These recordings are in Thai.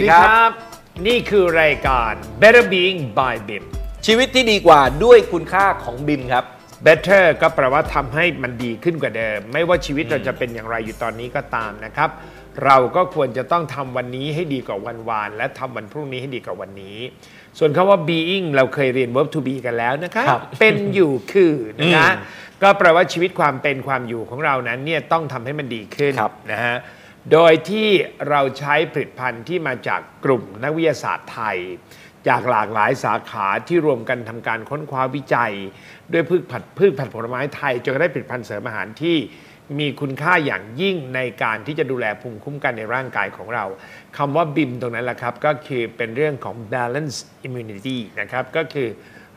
สวัสดีครับ นี่คือรายการ Better Being by BIM ชีวิตที่ดีกว่าด้วยคุณค่าของบิมครับ Better ก็แปลว่าทำให้มันดีขึ้นกว่าเดิม ไม่ว่าชีวิตเราจะเป็นอย่างไรอยู่ตอนนี้ก็ตามนะครับ เราก็ควรจะต้องทำวันนี้ให้ดีกว่าวันวาน และทำวันพรุ่งนี้ให้ดีกว่าวันนี้ ส่วนคำว่า being เราเคยเรียน verb to be กันแล้วนะคะครับ เป็นอยู่คือนะคะอืมก็แปลว่าชีวิตความเป็นความอยู่ของเรานั้นเนี่ยต้องทำให้มันดีขึ้นครับ นะฮะ โดยที่เราใช้ผลิตภัณฑ์ที่มาจากกลุ่มนักวิทยาศาสตร์ไทย จากหลากหลายสาขาที่รวมกันทำการค้นคว้าวิจัย ด้วยพืชผัดพืชผัดผลไม้ไทยจนได้ผลิตภัณฑ์เสริมอาหารที่มีคุณค่าอย่างยิ่งในการที่จะดูแลภูมิคุ้มกันในร่างกายของเราคำว่าบิมตรงนั้นแหละครับ ก็คือเป็นเรื่องของ balance immunity นะครับ ก็คือ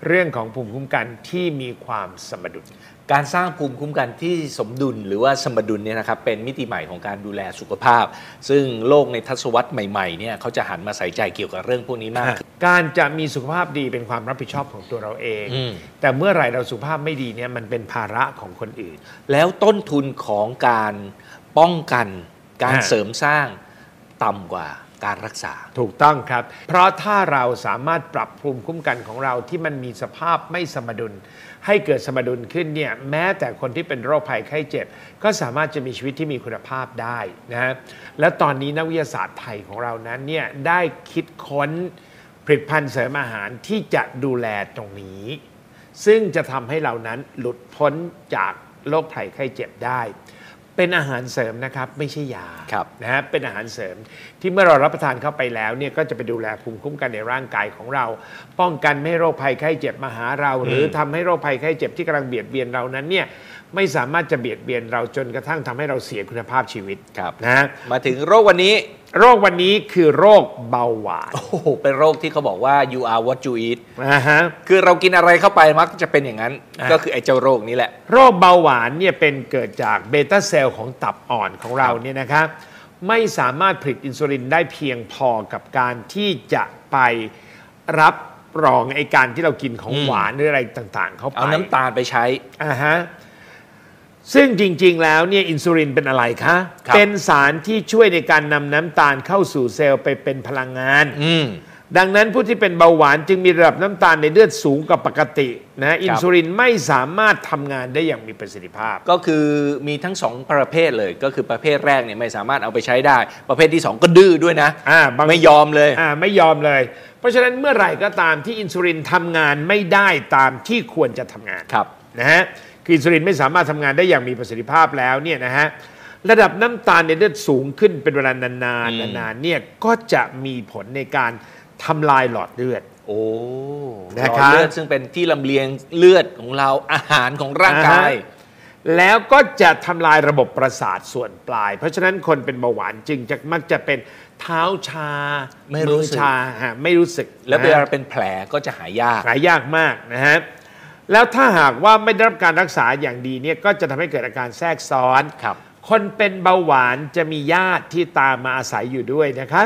เรื่องของภูมิคุ้มกันที่มีความสมดุล การสร้างภูมิคุ้มกันที่สมดุลหรือว่าสมดุลเนี่ยนะครับเป็นมิติใหม่ของการดูแลสุขภาพ ซึ่งโลกในทศวรรษใหม่ๆเนี่ยเขาจะหันมาใส่ใจเกี่ยวกับเรื่องพวกนี้มากขึ้นการจะมีสุขภาพดีเป็นความรับผิดชอบของตัวเราเอง อืม แต่เมื่อไหร่เราสุขภาพไม่ดีเนี่ยมันเป็นภาระของคนอื่น แล้วต้นทุนของการป้องกัน การฮะ เสริมสร้างต่ำกว่า การรักษา ถูกต้องครับ เพราะถ้าเราสามารถปรับภูมิคุ้มกันของเราที่มันมีสภาพไม่สมดุล ให้เกิดสมดุลขึ้นเนี่ยแม้แต่คนที่เป็นโรคภัยไข้เจ็บ ก็สามารถจะมีชีวิตที่มีคุณภาพได้นะฮะและตอนนี้นักวิทยาศาสตร์ไทยของเรานั้นเนี่ยได้คิดค้นผลิตภัณฑ์เสริมอาหารที่จะดูแลตรงนี้ ซึ่งจะทำให้เรานั้นหลุดพ้นจากโรคภัยไข้เจ็บได้ เป็นอาหารเสริมนะครับไม่ใช่ยาครับนะฮะเป็นอาหารเสริม ที่เมื่อเรารับประทานเข้าไปแล้วเนี่ยก็จะไปดูแลภูมิคุ้มกันในร่างกายของเรา ป้องกันไม่ให้โรคภัยไข้เจ็บมาหาเรา หรือทำให้โรคภัยไข้เจ็บที่กำลังเบียดเบียนเรานั้นเนี่ยไม่สามารถจะเบียดเบียนเราจนกระทั่งทำให้เราเสียคุณภาพชีวิตครับ นะฮะ มาถึงโรควันนี้ โรควันนี้คือโรคเบาหวาน โอ้โหเป็นโรคที่เขาบอกว่า you are what you eat นะฮะ คือเรากินอะไรเข้าไปมักจะเป็นอย่างนั้น อ่าก็คือไอ้เจ้าโรคนี้แหละ โรคเบาหวานเนี่ยเป็นเกิดจากเบต้าเซลล์ของตับอ่อนของเราครับเนี่ยนะครับไม่สามารถผลิตอินซูลินได้เพียงพอกับการที่จะไปรับรองไอการที่เรากินของหวานหรืออะไรต่างๆ เข้าไปเอาน้ำตาลไปใช้ อ่าฮะ ซึ่งจริง ๆ แล้วเนี่ยอินซูลินเป็นอะไรคะครับเป็นสารที่ช่วยในการนำน้ำตาลเข้าสู่เซลล์ไปเป็นพลังงานอืมดังนั้นผู้ที่เป็นเบาหวานจึงมีระดับน้ำตาลในเลือดสูงกว่าปกตินะอินซูลินไม่สามารถทำงานได้อย่างมีประสิทธิภาพ ก็คือมีทั้งสองประเภทเลย ก็คือประเภทแรกเนี่ยไม่สามารถเอาไปใช้ได้ ประเภทที่สองก็ดื้อด้วยนะอ่าบางไม่ยอมเลยอ่าไม่ยอมเลย เพราะฉะนั้นเมื่อไหร่ก็ตามที่อินซูลินทำงานไม่ได้ตามที่ควรจะทำงานครับนะฮะ คืออินซูลินไม่สามารถทำงานได้อย่างมีประสิทธิภาพแล้วเนี่ยนะฮะระดับน้ำตาลในเลือดสูงขึ้นเป็นเวลานานอืมๆนานๆเนี่ยก็จะมีผลในการทำลายหลอดเลือดโอ้นะหลอครัดบเลือดซึ่งเป็นที่ลำเลียงเลือดของเราอาหารของร่างกายอ่าฮะแล้วก็จะทำลายระบบประสาทส่วนปลาย เพราะฉะนั้นคนเป็นเบาหวานจึงจะมักจะเป็นเท้าชาไม่รู้สึกอชาฮะไม่รู้สึก แล้วเวนะลาฮะเป็นแผลก็จะหายากหายากมากนะฮะ แล้วถ้าหากว่าไม่ได้รับการรักษาอย่างดีเนี่ยก็จะทำให้เกิดอาการแทรกซ้อนครับ คนเป็นเบาหวานจะมีญาติที่ตามมาอาศัยอยู่ด้วยนะคะ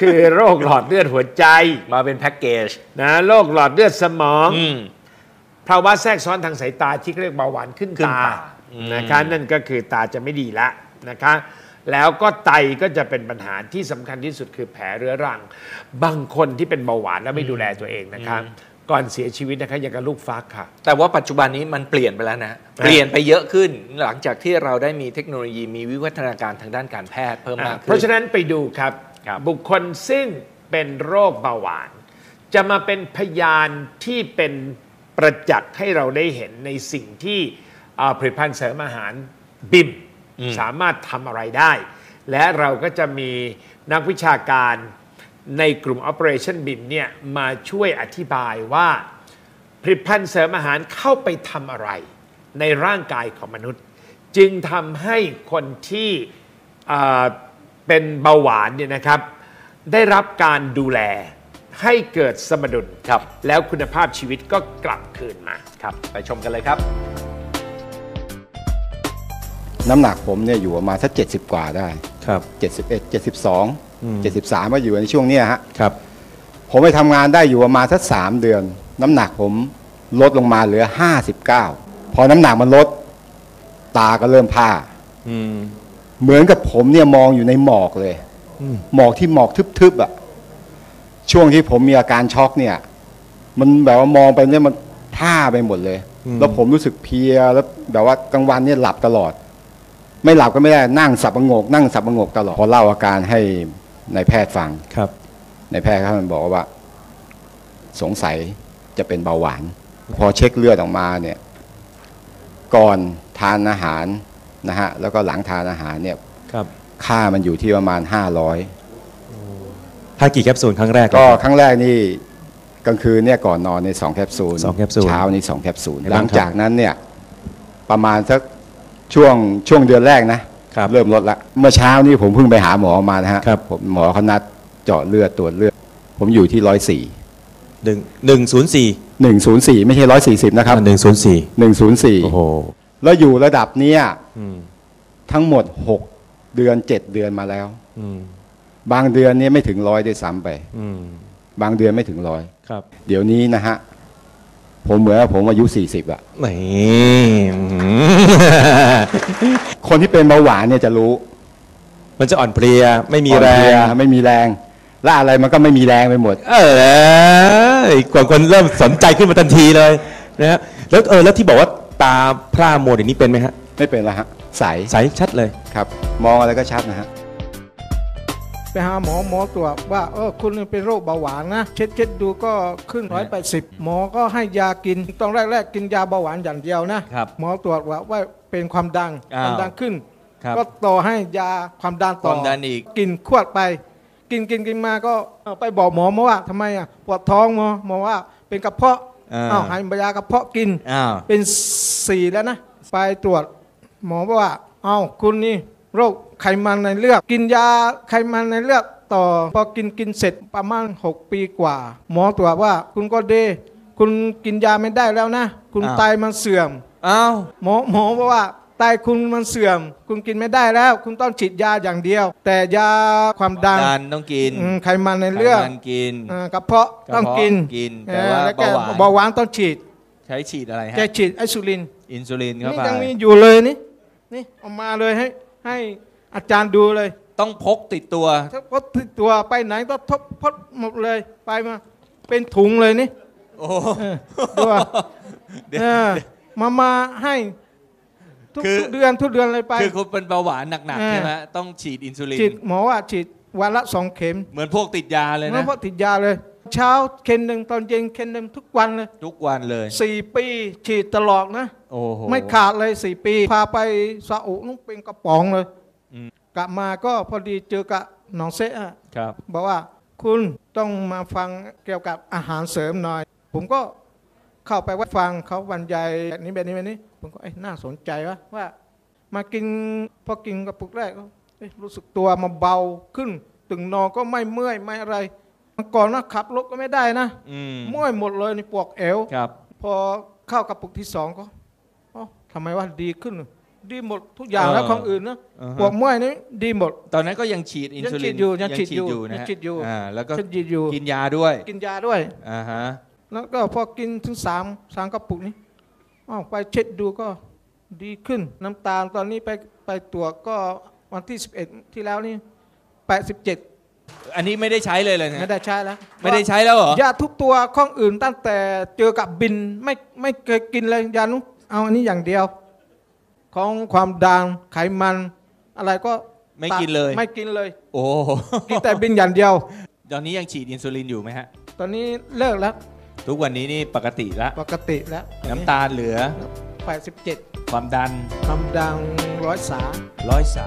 คือโรคหลอดเลือดหัวใจ มาเป็นแพ็กเกจนะโรคหลอดเลือดสมองอืมภาวะแทรกซ้อนทางสายตาที่เรียกเบาหวานขึ้นขึ้นตาตาอืมนะคะนั่นก็คือตาจะไม่ดีละนะคะแล้วก็ไตก็จะเป็นปัญหาที่สำคัญที่สุดคือแผลเรื้อรัง บางคนที่เป็นเบาหวานแล้วไม่ดูแลตัวเองนะคะ ก่อนเสียชีวิตนะคะอย่างกับลูกฟักค่ะ แต่ว่าปัจจุบันนี้มันเปลี่ยนไปแล้วนะ เปลี่ยนไปเยอะขึ้นหลังจากที่เราได้มีเทคโนโลยีมีวิวัฒนาการทางด้านการแพทย์เพิ่มมากขึ้น เพราะฉะนั้นไปดูครับครับบุคคลซึ่งเป็นโรคเบาหวาน จะมาเป็นพยานที่เป็นประจักษ์ให้เราได้เห็นในสิ่งที่อ่าผลิตภัณฑ์เสริมอาหารบิมอืมสามารถทำอะไรได้ และเราก็จะมีนักวิชาการ ในกลุ่ม Operation BIM เนี่ยมาช่วยอธิบายว่าผลิตภัณฑ์เสริมอาหารเข้าไปทำอะไร ในร่างกายของมนุษย์ จึงทำให้คนที่อ่าเป็นเบาหวานเนี่ยนะครับ ได้รับการดูแลให้เกิดสมดุลครับ แล้วคุณภาพชีวิตก็กลับคืนมาครับ ไปชมกันเลยครับ น้ำหนักผมเนี่ยอยู่ประมาณสักเจ็ดสิบกว่าได้ครับเจ็ ดสิบเอ็ดเจ็ดสิบสองอืมเจ็ดสิบสามก็อยู่ในช่วงเนี้ยฮะครับ ผมไปทำงานได้อยู่ประมาณสักสามเดือน น้ำหนักผมลดลงมาเหลือห้าสิบเก้าพอน้ำหนักมันลด ตาก็เริ่มผ้าอืมเหมือนกับผมเนี่ยมองอยู่ในหมอกเลยอหมอกที่หมอกทึบๆอะช่วงที่ผมมีอาการช็อกเนี่ย มันแบบว่ามองไปเนี่ยมันท่าไปหมดเลยแล้วผมรู้สึกเพลียแล้วแบบว่ากลางวันเนี่ยหลับตลอด ไม่หลับก็ไม่ได้นั่งสับประงก นั่งสับประงกตลอดพอเล่าอาการให้ในายแพทย์ฟังครับในายแพทย์เขามันบอกว่า สงสัยจะเป็นเบาหวาน พอเช็คเลือดออกมาเนี่ย ก่อนทานอาหารนะฮะแล้วก็หลังทานอาหารเนี่ยครับค่ามันอยู่ที่ประมาณห้าร้อยทานกี่แคปซูลครั้งแรกก็ครั้งแรกนี่กลางคืนเนี่ยก่อนนอนในสองแคปซูลสองแคปซูลเช้านี่สองแคปซูลเห็นหบ้าลังงครับจากนั้นเนี่ยประมาณสักช่วงช่วงเดือนแรกนะ ครับเริ่มลดละเมื่อเช้านี่ผมเพิ่งไปหาหมอมานะฮะครับ ผมหมอเขานัดเจาะเลือดตรวจเลือด ผมอยู่ที่ร้อยสี่หนึ่งหนึ่งศูนย์สี่หนึ่งศูนย์สี่ไม่ใช่ร้อยสี่สิบนะครับหนึ่งศูนย์สี่หนึ่งศูนย์สี่โอ้โหแล้วอยู่ระดับเนี้ยอืมทั้งหมดหกเดือนเจ็ดเดือนมาแล้วอืมบางเดือนเนี่ยไม่ถึงร้อยด้วยซ้ำไปอืมบางเดือนไม่ถึงร้อยครับเดี๋ยวนี้นะฮะ ผมเหมือนว่าผมอายุสี่สิบอะนี่อืมคนที่เป็นเบาหวานเนี่ยจะรู้มันจะอ่อนเพลียไม่มีอ่อนแรเพลียง ไม่มีแรงและอะไรมันก็ไม่มีแรงไปหมด เออกว่าคนเริ่มสนใจขึ้นมาทันทีเลยนะฮะแล้วเออแล้วที่บอกว่าตาพร่ามัวเดี๋ยวนี้เป็นไหมฮะไม่เป็นละฮะใสใสชัดเลย ครับ มองอะไรก็ชัดนะฮะ ไปหาหมอหมอตรวจว่าเออคุณเป็นโรคเบาหวานนะเช็ดเช็ดดูก็ขึ้นร้อยแปดสิบหมอก็ให้ยากินตอนแรกๆกินยาเบาหวานอย่างเดียวนะครับหมอตรวจว่าว่าเป็นความดังอ้าวความดังขึ้นครับก็ต่อให้ยาความดันคต่อวามดันอีกกินขวดไป กินกินกินมาก็เออไปบอกหมอมาว่าทำไมอะปวดท้องหมอหมอว่าเป็นกระเพาะอ่าอ้าวให้ยากระเพาะกินอ้าวเป็นสี่แล้วนะไปตรวจหมอบอกว่าเอาคุณนี่ โรคไขมันในเลือดกินยาไขมันในเลือดต่อพอกินกินเสร็จประมาณ 6 ปีกว่า หมอตรวจว่าคุณก็เดคุณกินยาไม่ได้แล้วนะ คุณอ้าวไตมันเสื่อมอ้าวหมอหมอบอกว่าไตคุณมันเสื่อม คุณกินไม่ได้แล้ว คุณต้องฉีดยาอย่างเดียว แต่ยาความดันดันต้องกินอืมไขมันในเลือดไขมันกินอ่ากระเพาะต้องกินกระเพาะกินแต่ว่าเออล้ก็เบาหวานเบาหวานต้องฉีด ใช้ฉีดอะไรฮะจะฉีดไอซูลินอินซูลินเข้านี่ไปยังมีอยู่เลยนี่นี่เอามาเลยให้ ให้อาจารย์ดูเลย ต้องพกติดตัวถ้าพดติดตัวไปไหนก็ทบพดหมดเลยไปมา เป็นถุงเลยนี่โอ้โหเออดูอะเดี๋ยวเออมามาให้ทุกคือทุกเดือนทุกเดือนเลยไป คือคุณเป็นเบาหวานหนักเออๆใช่ไหมต้องฉีดอินซูลินฉีดหมอว่าฉีดวันละสองเข็ม เหมือนพวกติดยาเลยแล้นะวพอติดยาเลย เช้าเข็มหนึ่งตอนเย็นเข็มหนึ่งทุกวันเลยทุกวันเลยสี่ปีฉีดตลอดนะโอ้โหไม่ขาดเลยสี่ปี พาไปซาอุนุ่งเป็นกระป๋องเลยอืมกลับมาก็พอดีเจอกับหนองเซะอะครับบอกว่าคุณต้องมาฟังเกี่ยวกับอาหารเสริมหน่อย ผมก็เข้าไปว่าฟังเขาบรรยายแบบนี้แบบนี้แบบนี้ ผมก็เอ้ยน่าสนใจวะว่า มากินพอกินกระปุกแรกก็เอ้ยรู้สึกตัวมาเบาขึ้น ตึงนอนก็ไม่เมื่อยไม่อะไรเมื่อ ก่อนนะขับรถก็ไม่ได้นะอืมเมื่อยหมดเลยในปวกเอวครับ พอเข้ากระปุกที่สองก็เอ๋อทำไมว่าดีขึ้น ดีหมดทุกอย่างแล้วเออของอื่นนะอ่าฮะปวดเมื่อยนี่ดีหมด ตอนนั้นก็ยังฉีดอินซูลินยังฉีดอยู่ยังฉีดอยู่นะยังฮะฉีดอยู่อ่าแล้วก็ฉันยืนอยู่กินยาด้วย กินยาด้วยอ่าฮะแล้วก็พอกินถึงสามสามกระปุกนี้อ้าวไปเช็ดดูก็ดีขึ้น น้ำตาลตอนนี้ไปไปตรวจก็วันที่ 11 ที่แล้วนี่ 87 อันนี้ไม่ได้ใช้เลยเลยนะไม่ได้ใช้แล้วไม่ได้ใช้แล้วเหรอยาทุกตัวข้องอื่นตั้งแต่เจอกับบินไม่ไม่เคยกินเลยยานุเอาอันนี้อย่างเดียว ของความดังไขมัน อะไรก็ไม่กินเลย ไม่กินเลย โอ้กินแต่บินอย่างเดียว ตอนนี้ยังฉีดอินซูลินอยู่ไหมฮะ ตอนนี้เลิกแล้ว ทุกวันนี้นี่ปกติละปกติแล้วน้ำตาลเหลือ 87 ความดันความดังร้อยสาร้อยสา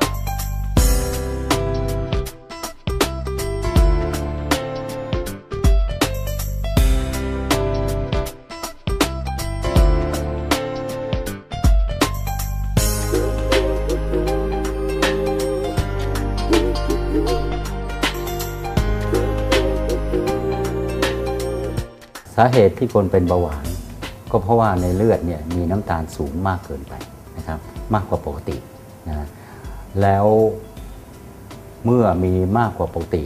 สาเหตุที่คนเป็นเบาหวาน ก็เพราะว่าในเลือดเนี่ยมีน้ำตาลสูงมากเกินไปนะครับมากกว่าปกตินะแล้วเมื่อมีมากกว่าปกติ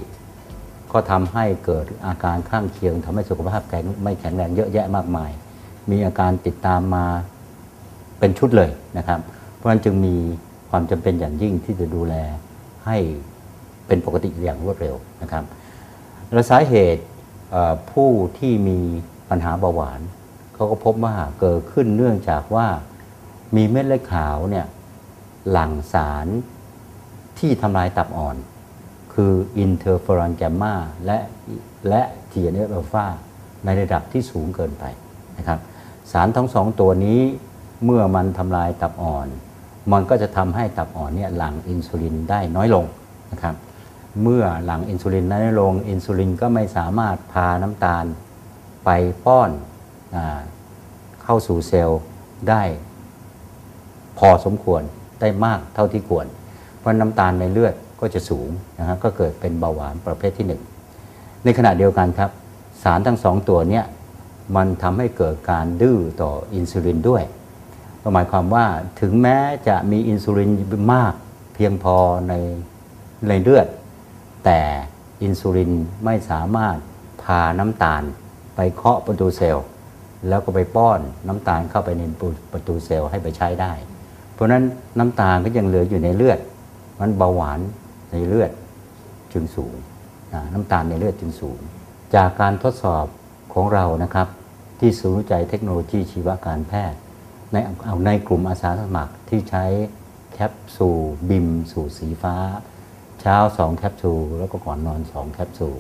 ก็ทำให้เกิดอาการข้างเคียงทำให้สุขภาพแข็งไม่แข็งแรงเยอะแยะมากมาย มีอาการติดตามมาเป็นชุดเลยนะครับ เพราะฉะนั้นจึงมีความจำเป็นอย่างยิ่งที่จะดูแลให้เป็นปกติอย่างรวดเร็วนะครับ และสาเหตุ ผู้ที่มีปัญหาเบาหวานเขาก็พบว่าเกิดขึ้นเนื่องจากว่ามีเม็ดเลือดขาวเนี่ยหลั่งสารที่ทำลายตับอ่อน คืออินเทอร์เฟอรอนแกมมาและและ TNF อัลฟาในระดับที่สูงเกินไปนะครับสารทั้งสองตัวนี้เมื่อมันทำลายตับอ่อน มันก็จะทำให้ตับอ่อนเนี่ยหลั่งอินซูลินได้น้อยลงนะครับ เมื่อหลังอินซูลินน้อยลงอินซูลินก็ไม่สามารถพาน้ำตาลไปป้อนอเข้าสู่เซลล์ได้พอสมควรได้มากเท่าที่ควร เพราะน้ำตาลในเลือดก็จะสูงนะฮะก็เกิดเป็นเบาหวานประเภทที่หนึ่งในขณะเดียวกันครับ สารทั้งสองตัวเนี้มันทำให้เกิดการดื้อต่ออินซูลินด้วยก็หมายความว่าถึงแม้จะมีอินซูลินมากเพียงพอในในเลือด แต่อินซูลินไม่สามารถพาน้ำตาลไปเคาะประตูเซลล์ แล้วก็ไปป้อนน้ำตาลเข้าไปในประตูเซลล์ให้ไปใช้ได้ เพราะนั้นน้ำตาลก็ยังเหลืออยู่ในเลือด มันเบาหวานในเลือดจึงสูง น้ำตาลในเลือดจึงสูง จากการทดสอบของเรานะครับ ที่ศูนย์วิจัยเทคโนโลยีชีวการแพทย์ ในเอาในกลุ่มอาสาสมัครที่ใช้แคปซูลบิม สูตรสีฟ้า เช้า2แคปซูลแล้วก็ก่อนนอน2แคปซูล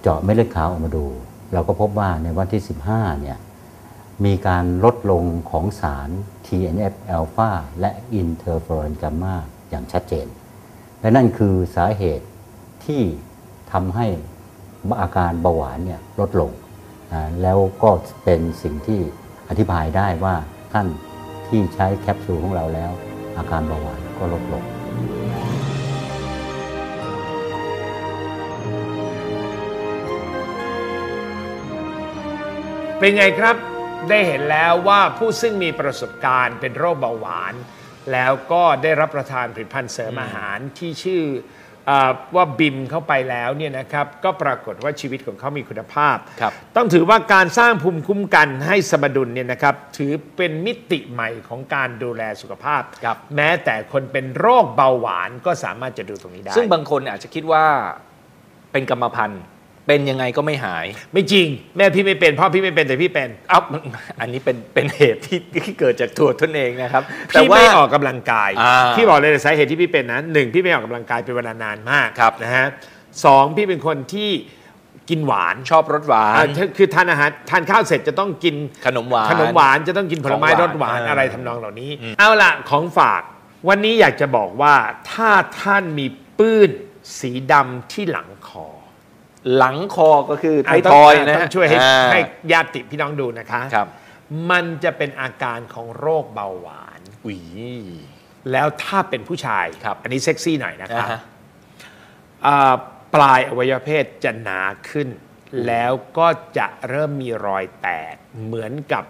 เจาะเม็ดเลือดขาวออกมาดู เราก็พบว่าในวันที่ 15เนี่ยมีการลดลงของสาร TNF อ l p h a และอินเทอร์เฟอรอนกัมาอย่างชัดเจน และนั่นคือสาเหตุที่ทำให้อาการเบาหวานเนี่ยลดลง แล้วก็เป็นสิ่งที่อธิบายได้ว่าท่านที่ใช้แคปซูลของเราแล้ว อาการเบาหวานก็ลดลง เป็นไงครับได้เห็นแล้วว่าผู้ซึ่งมีประสบการณ์เป็นโรคเบาหวาน แล้วก็ได้รับประทานผลิตภัณฑ์เสริมอาหารที่ชื่อเออว่าบิมเข้าไปแล้วเนี่ยนะครับก็ปรากฏว่าชีวิตของเขามีคุณภาพครับต้องถือว่าการสร้างภูมิคุ้มกันให้สมดุลเนี่ยนะครับถือเป็นมิติใหม่ของการดูแลสุขภาพครับแม้แต่คนเป็นโรคเบาหวานก็สามารถจะดูตรงนี้ได้ ซึ่งบางคนอาจจะคิดว่าเป็นกรรมพันธุ์ เป็นยังไงก็ไม่หาย ไม่จริง แม่พี่ไม่เป็นพ่อพี่ไม่เป็นแต่พี่เป็นเอ้าอันนี้เป็นเป็นเหตุที่ที่เกิดจากตัวตนเองนะครับแต่พี่ว่า ไม่ออกกำลังกายอ่าพี่บอกเลยสาเหตุที่พี่เป็นนะหนึ่งพี่ไม่ออกกำลังกายเป็นเวลานานมากครับ นะฮะสองพี่เป็นคนที่กินหวานชอบรสหวาอ่านคือทานอาหารทานข้าวเสร็จจะต้องกินขนมหวานขนมหวานจะต้องกินผลไม้ของหวานรสหวานอ่าอะไรทำนองเหล่านี้ เอาล่ะของฝาก วันนี้อยากจะบอกว่าถ้าท่านมีปื้นสีดำที่หลังคอ หลังคอก็คือไทะยต้งทอยนะต้ฮะองช่วยให้อ่าให้ญาติพี่น้องดูนะคะครับมันจะเป็นอาการของโรคเบาหวานอุ้ยแล้วถ้าเป็นผู้ชายครับอันนี้เซ็กซี่หน่อยนะคอ่ารับฮะอ่าปลายอวัยวะเพศจะหนาขึ้น แล้วก็จะเริ่มมีรอยแตกเหมือนกับ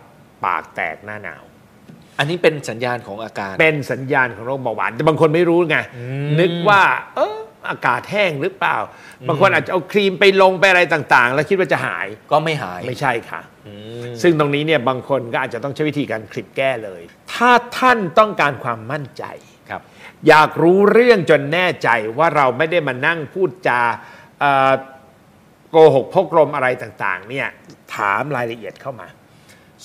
ปากแตกหน้าหนาว อันนี้เป็นสัญญาณของอาการ เป็นสัญญาณของโรคเบาหวานแต่บางคนไม่รู้ไงนึกว่า เออ อากาศแห้งหรือเปล่า บางคนอาจจะเอาครีมไปลงไปอะไรต่างๆ แล้วคิดว่าจะหายก็ไม่หายไม่ใช่ค่ะอืมซึ่งตรงนี้เนี่ยบางคนก็อาจจะต้องใช้วิธีการคลิปแก้เลย ถ้าท่านต้องการความมั่นใจครับ อยากรู้เรื่องจนแน่ใจว่าเราไม่ได้มานั่งพูดจาเอ่อโกหกพกลมอะไรต่างๆ เนี่ยถามรายละเอียดเข้ามา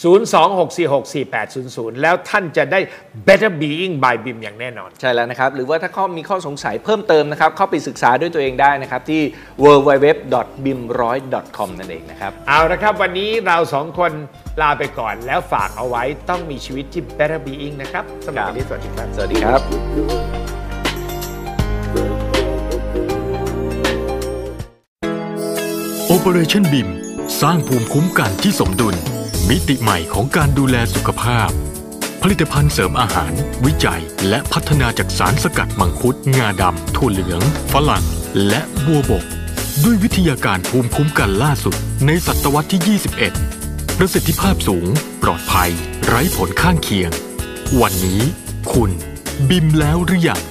026464800 แล้วท่านจะได้ better being by BIM อย่างแน่นอน ใช่แล้วนะครับ หรือว่าถ้าข้อมีข้อสงสัยเพิ่มเติมนะครับ เข้าไปศึกษาด้วยตัวเองได้นะครับ ที่ www.bim100.com นั่นเองนะครับ เอาละครับ วันนี้เราสองคนลาไปก่อนแล้วฝากเอาไว้ต้องมีชีวิตที่ better being นะครับสำหรับวันนี้สวัสดีครับ สวัสดีครับ Operation BIM สร้างภูมิคุ้มกันที่สมดุล มิติใหม่ของการดูแลสุขภาพ ผลิตภัณฑ์เสริมอาหาร วิจัย และพัฒนาจากสารสกัดมังคุด งาดำถั่วเหลือง ฝรั่ง และบัวบก ด้วยวิทยาการภูมิคุ้มกันล่าสุด ในศตวรรษที่ 21 ประสิทธิภาพสูง ปลอดภัย ไร้ผลข้างเคียง วันนี้ คุณ บิมแล้วหรือยัง